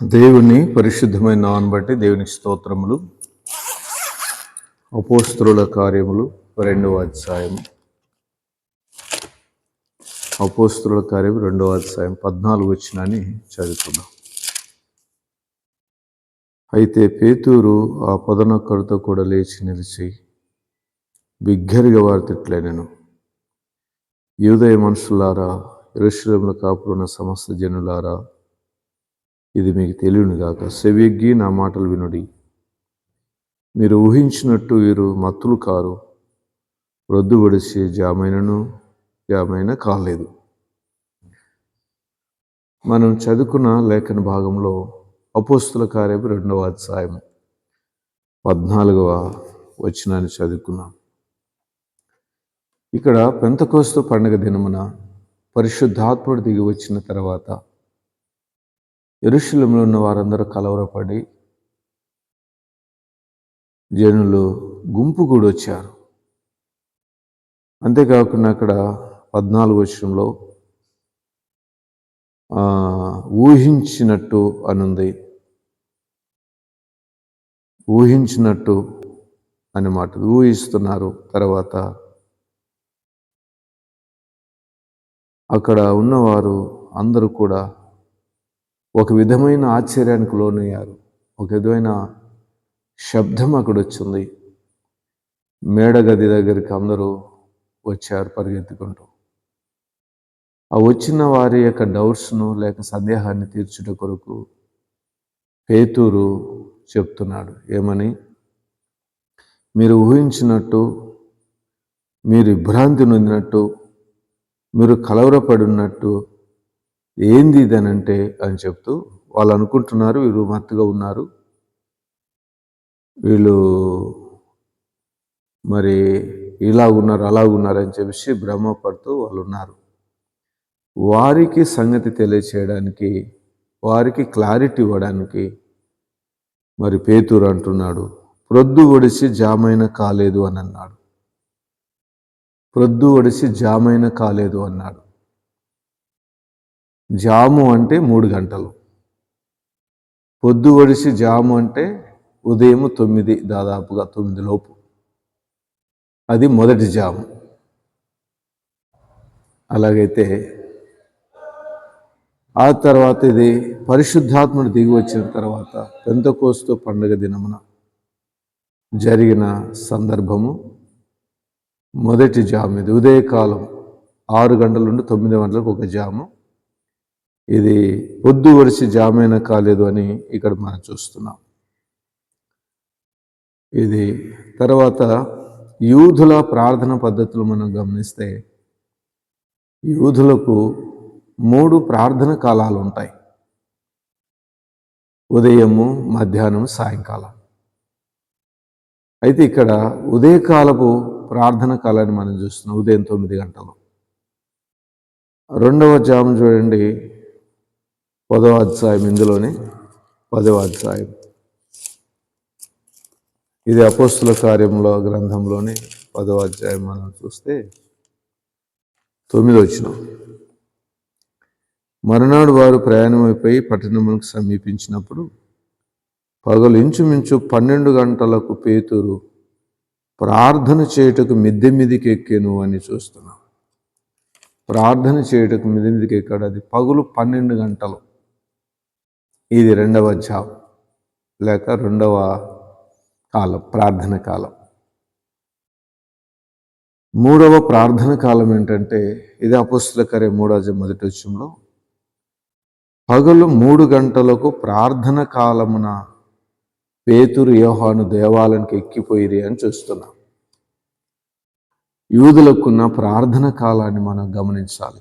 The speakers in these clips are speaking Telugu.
దేవుని పరిశుద్ధమైన నామను బట్టి దేవునికి స్తోత్రములు అపోస్త్రుల కార్యములు రెండవ అధ్యాయం అపోస్త్రుల కార్యం రెండవ అధ్యాయం పద్నాలుగు వచ్చినని చదువుతున్నాం అయితే పేతూరు ఆ పదనొక్కడితో కూడా లేచి నిలిచి బిగ్గరిగా వారి తిట్లైనను యూదయ మనుషులారా ఎరుశలంలో కాపురున్న సమస్త జనులారా ఇది మీకు తెలియను కాక సెవిగ్గి నా మాటలు వినుడి. మీరు ఊహించినట్టు వీరు మత్తులు కారు. రొద్దుబడిసి జామైనను జామైన కాలేదు. మనం చదువుకున్న లేఖన భాగంలో అపోస్తుల కార్యపు రెండవ అధ్యాయం పద్నాలుగవ వచనాన్ని చదువుకున్నాం. ఇక్కడ పెంతకోస్తు పండుగ దినమున పరిశుద్ధాత్ముడు దిగి వచ్చిన తర్వాత ఎరుశలంలో ఉన్న వారందరూ కలవరపడి జనులు గుంపు కూడా వచ్చారు. అంతేకాకుండా అక్కడ పద్నాలుగు వర్షంలో ఊహించినట్టు అనుంది. ఊహించినట్టు అని మాట. ఊహిస్తున్నారు. తర్వాత అక్కడ ఉన్నవారు అందరూ కూడా ఒక విధమైన ఆశ్చర్యానికి లోనయ్యారు. ఒక విధమైన శబ్దం అక్కడ వచ్చింది. మేడగది దగ్గరికి అందరూ వచ్చారు పరిగెత్తుకుంటూ. ఆ వచ్చిన వారి యొక్క డౌట్స్ను లేక సందేహాన్ని తీర్చుట కొరకు పేతూరు చెప్తున్నాడు. ఏమని? మీరు ఊహించినట్టు మీరు విభ్రాంతి నొందినట్టు మీరు కలవరపడినట్టు ఏంది ఇదనంటే అని చెప్తూ వాళ్ళు అనుకుంటున్నారు వీళ్ళు మత్తుగా ఉన్నారు. వీళ్ళు మరి ఇలాగున్నారు అలాగున్నారు అని చెప్పేసి భ్రమపడుతూ వాళ్ళు ఉన్నారు. వారికి సంగతి తెలియచేయడానికి వారికి క్లారిటీ ఇవ్వడానికి మరి పేతూరు అంటున్నాడు ప్రొద్దు ఒడిసి జామైన కాలేదు అని అన్నాడు. ప్రొద్దు ఒడిసి జామైన కాలేదు అన్నాడు. జాము అంటే మూడు గంటలు. పొద్దు ఒడిసి జాము అంటే ఉదయం తొమ్మిది దాదాపుగా తొమ్మిది లోపు. అది మొదటి జాము. అలాగైతే ఆ తర్వాత ఇది పరిశుద్ధాత్ముడు దిగి వచ్చిన తర్వాత పెంతకోస్తు పండుగ దినమున జరిగిన సందర్భము మొదటి జాము ఇది. ఉదయకాలం ఆరు గంటల నుండి తొమ్మిది గంటలకు ఒక జాము. ఇది పొద్దు వరిసి జామైన కాలేదు అని ఇక్కడ మనం చూస్తున్నాం. ఇది తర్వాత యూదుల ప్రార్థన పద్ధతులు మనం గమనిస్తే యూదులకు మూడు ప్రార్థన కాలాలు ఉంటాయి. ఉదయము మధ్యాహ్నం సాయంకాలం. అయితే ఇక్కడ ఉదయకాలపు ప్రార్థన కాలాన్ని మనం చూస్తున్నాం. ఉదయం తొమ్మిది గంటలు. రెండవ జాము చూడండి. పదవ అధ్యాయం ఇందులోనే పదవ అధ్యాయం. ఇది అపోస్తుల కార్యంలో గ్రంథంలోనే పదవ అధ్యాయం మనం చూస్తే తొమ్మిది వచ్చిన. మరునాడు వారు ప్రయాణమైపోయి పట్టణములకు సమీపించినప్పుడు పగలు ఇంచుమించు పన్నెండు గంటలకు పేతురు ప్రార్థన చేయుటకు మిద్దె మీదికి ఎక్కాను అని చూస్తున్నాం. ప్రార్థన చేయుటకు మిద్దె మీదకి ఎక్కాడు. అది పగులు పన్నెండు గంటలు. ఇది రెండవ జాబ్ లేక రెండవ కాలం ప్రార్థన కాలం. మూడవ ప్రార్థన కాలం ఏంటంటే ఇది అపుస్తకరే మూడవ మొదటి వచ్చంలో పగలు మూడు గంటలకు ప్రార్థన కాలమున పేతురు యోహాను దేవాలయానికి ఎక్కిపోయిరి అని చూస్తున్నాం. యూదులకున్న ప్రార్థన కాలాన్ని మనం గమనించాలి.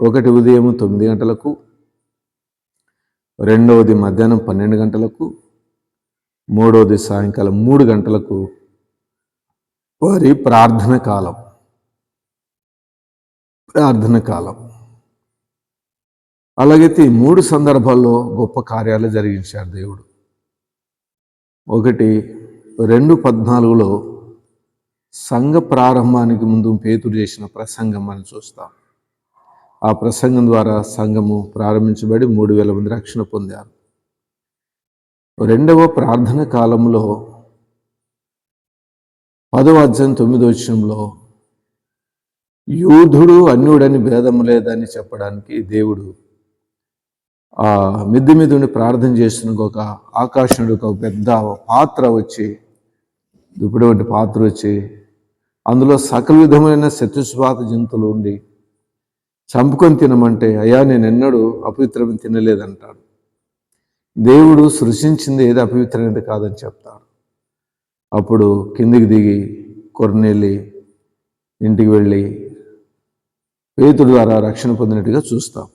ఒకటి ఉదయం తొమ్మిది గంటలకు రెండవది మధ్యాహ్నం పన్నెండు గంటలకు మూడవది సాయంకాలం మూడు గంటలకు వారి ప్రార్థన కాలం. ప్రార్థన కాలం. అలాగైతే ఈ మూడు సందర్భాల్లో గొప్ప కార్యాలు జరిగించారు దేవుడు. ఒకటి రెండు పద్నాలుగులో సంఘ ప్రారంభానికి ముందు పేతుడు చేసిన ప్రసంగం అని చూస్తాం. ఆ ప్రసంగం ద్వారా సంఘము ప్రారంభించబడి మూడు వేల మంది రక్షణ పొందారు. రెండవ ప్రార్థన కాలంలో పదవ అధ్యాయం తొమ్మిదో విషయంలో యూధుడు అన్యుడని భేదం లేదని చెప్పడానికి దేవుడు ఆ మిద్ది మీద ఉండి ప్రార్థన చేసిన ఒక ఆకాశనుడు ఒక పెద్ద పాత్ర వచ్చి దుప్పటి పాత్ర వచ్చి అందులో సకల విధమైన శత్రుస్వాత జంతువులు ఉండి చంపుకొని తినమంటే అయ్యా నేను ఎన్నడూ అపవిత్రమైన తినలేదంటాడు. దేవుడు సృష్టించింది ఏది అపవిత్రమైనది కాదని చెప్తాడు. అప్పుడు కిందికి దిగి కొరనెళ్ళి ఇంటికి వెళ్ళి పేతుడు ద్వారా రక్షణ పొందినట్టుగా చూస్తాం.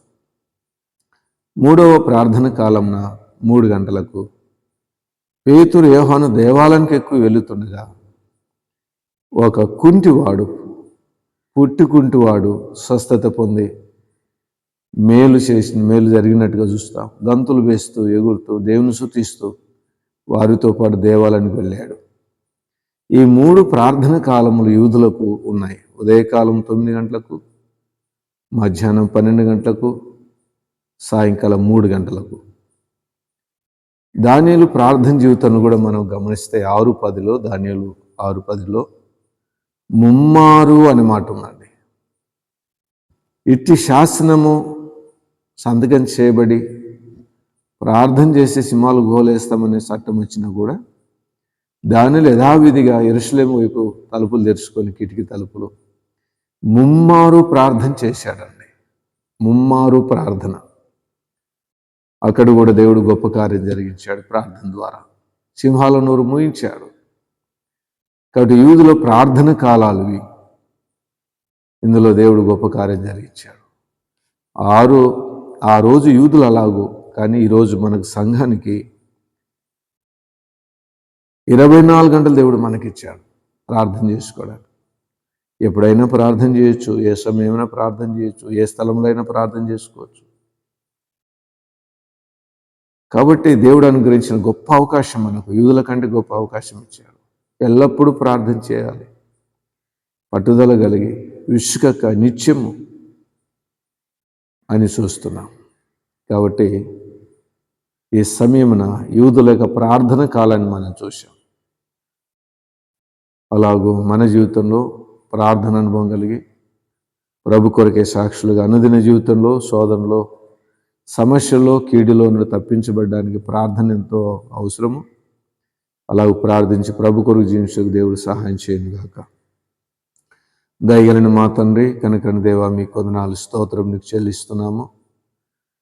మూడవ ప్రార్థన కాలంన మూడు గంటలకు పేతురు యోహాను దేవాలయానికి ఎక్కువ వెళుతుండగా ఒక కుంటివాడు పుట్టుకుంటివాడు స్వస్థత పొంది మేలు చేసిన మేలు జరిగినట్టుగా చూస్తాం. గంతులు వేస్తూ ఎగురుతూ దేవుని శుతిస్తూ వారితో పాటు దేవాలయానికి వెళ్ళాడు. ఈ మూడు ప్రార్థన కాలములు యూదులకు ఉన్నాయి. ఉదయకాలం తొమ్మిది గంటలకు మధ్యాహ్నం పన్నెండు గంటలకు సాయంకాలం మూడు గంటలకు. ధాన్యాలు ప్రార్థన జీవితాన్ని కూడా మనం గమనిస్తే ఆరు పదిలో ధాన్యాలు ఆరు పదిలో ముమ్మారు అని మాట ఉందండి ఇట్టి శాసనము సంతకం చేయబడి ప్రార్థన చేసే సింహాలు గోలేస్తామనే చట్టం వచ్చినా కూడా దానిలో యథావిధిగా ఎరుసలేం వైపు తలుపులు తెరుచుకొని కిటికీ తలుపులు ముమ్మారు ప్రార్థన చేశాడండి. ముమ్మారు ప్రార్థన. అక్కడ కూడా దేవుడు గొప్ప కార్యం జరిగించాడు ప్రార్థన ద్వారా. సింహాల నోరు మూయించాడు. కాబట్టి యూదులో ప్రార్థన కాలాలు ఇవి. ఇందులో దేవుడు గొప్ప కార్యం జరిగించాడు. ఆరు ఆ రోజు యూదులు అలాగూ కానీ ఈరోజు మనకు సంఘానికి ఇరవై నాలుగు గంటలు దేవుడు మనకిచ్చాడు ప్రార్థన చేసుకోవడానికి. ఎప్పుడైనా ప్రార్థన చేయొచ్చు ఏ సమయమైనా ప్రార్థన చేయొచ్చు ఏ స్థలంలో అయినా ప్రార్థన చేసుకోవచ్చు. కాబట్టి దేవుడు అనుగ్రహించిన గొప్ప అవకాశం మనకు యూదుల కంటే గొప్ప అవకాశం ఇచ్చాడు. ఎల్లప్పుడూ ప్రార్థన చేయాలి. పట్టుదల కలిగి విసుకక నిత్యము అని చూస్తున్నాం. కాబట్టి ఈ సమయమున యూదుల యొక్క ప్రార్థన కాలాన్ని మనం చూసాం అలాగూ మన జీవితంలో ప్రార్థన అనుభవం కలిగి ప్రభు కొరకే సాక్షులుగా అనుదిన జీవితంలో శోధనలో సమస్యలో కీడిలో నుండి తప్పించబడడానికి ప్రార్థన ఎంతో అవసరము. అలాగ ప్రార్థించి ప్రభు కొరకు జీవించకు దేవుడు సహాయం చేయను గాక. దయగలిన మా తండ్రి కనుకని దేవా మీ కొందనాలు స్తోత్రం నీకు చెల్లిస్తున్నాము.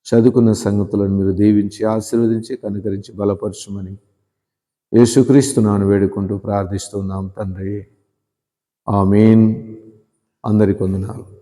చదువుకున్న సంగతులను మీరు దీవించి ఆశీర్వదించి కనుకరించి బలపరచమని యేసుక్రీస్తున్నాను వేడుకుంటూ ప్రార్థిస్తున్నాం తండ్రి. ఆ మెయిన్ అందరి కొందనాలు.